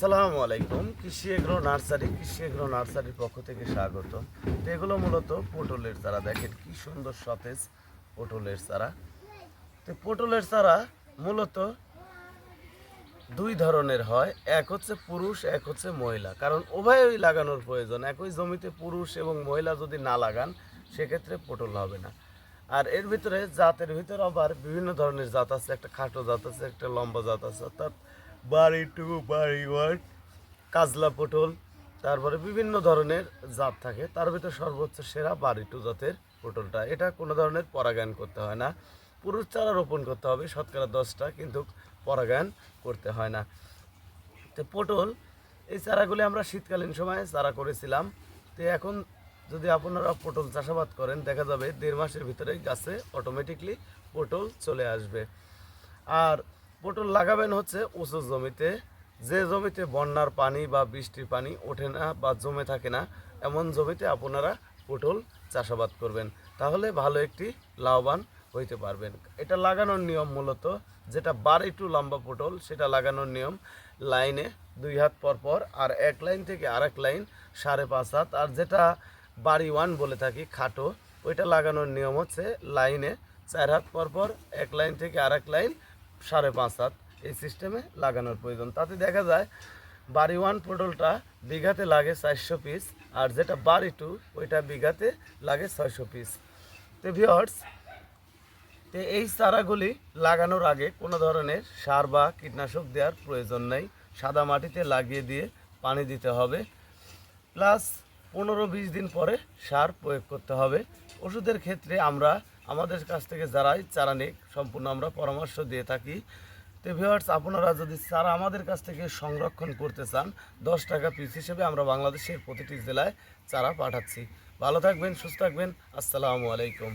আসসালামু আলাইকুম। কৃষি এগ্রো নার্সারি, কৃষি এগ্রো নার্সারির পক্ষ থেকে স্বাগত তো এগুলো মূলত পটলের চারা। দেখেন কি সুন্দর সতেজ পটলের চারা। তো পটলের চারা মূলত দুই ধরনের হয়। এক হচ্ছে পুরুষ, এক হচ্ছে মহিলা। কারণ উভয়ই লাগানোর প্রয়োজন। একই জমিতে পুরুষ এবং মহিলা যদি না লাগান, সেক্ষেত্রে পটল হবে না। আর এর ভিতরে জাতের ভিতরে আবার বিভিন্ন ধরনের জাত আছে। একটা খাটো জাত আছে, একটা লম্বা জাত আছে। অর্থাৎ বাড়ি টু বাড়ি ওয়ান কাজলা পটল, তারপরে বিভিন্ন ধরনের জাত থাকে। তার ভিতরে সর্বোচ্চ সেরা বাড়ি টু জাতের পটলটা। এটা কোনো ধরনের পরাগায়ন করতে হয় না। পুরুষ চারা রোপণ করতে হবে, শতকরা দশটা, কিন্তু পরাগায়ন করতে হয় না। তো পটল, এই চারাগুলি আমরা শীতকালীন সময়ে চারা করেছিলাম। তো এখন যদি আপনারা পটল চাষাবাদ করেন, দেখা যাবে দেড় মাসের ভিতরে গাছে অটোমেটিকলি পটল চলে আসবে। আর পটল লাগাবেন হচ্ছে উঁচু জমিতে। যে জমিতে বন্যার পানি বা বৃষ্টির পানি ওঠে না বা জমে থাকে না, এমন জমিতে আপনারা পটল চাষাবাদ করবেন। তাহলে ভালো একটি লাভবান হইতে পারবেন। এটা লাগানোর নিয়ম মূলত যেটা বার একটু লম্বা পটল, সেটা লাগানোর নিয়ম লাইনে দুই হাত পর পর আর এক লাইন থেকে আরেক লাইন সাড়ে পাঁচ হাত। আর যেটা বাড়ি ওয়ান বলে থাকি, খাটো, ওইটা লাগানোর নিয়ম হচ্ছে লাইনে চার হাত পর পর এক লাইন থেকে আরেক লাইন সাড়ে পাঁচ হাত এই সিস্টেমে লাগানোর প্রয়োজন। তাতে দেখা যায়, বাড়ি ওয়ান পটলটা বিঘাতে লাগে চারশো পিস আর যেটা বাড়ি টু ওইটা বিঘাতে লাগে ছয়শো পিস তো ভিওর্স তো এই চারাগুলি লাগানোর আগে কোনো ধরনের সার বা কীটনাশক দেওয়ার প্রয়োজন নেই। সাদা মাটিতে লাগিয়ে দিয়ে পানি দিতে হবে। প্লাস পনেরো বিশ দিন পরে সার প্রয়োগ করতে হবে। ওষুধের ক্ষেত্রে আমরা আমাদের কাছ থেকে যারাই চারা নিক, সম্পূর্ণ আমরা পরামর্শ দিয়ে থাকি। তো ভিওয়ার্স আপনারা যদি চারা আমাদের কাছ থেকে সংরক্ষণ করতে চান, দশ টাকা পিস হিসেবে আমরা বাংলাদেশের প্রতিটি জেলায় চারা পাঠাচ্ছি। ভালো থাকবেন, সুস্থ থাকবেন। আসসালামু আলাইকুম।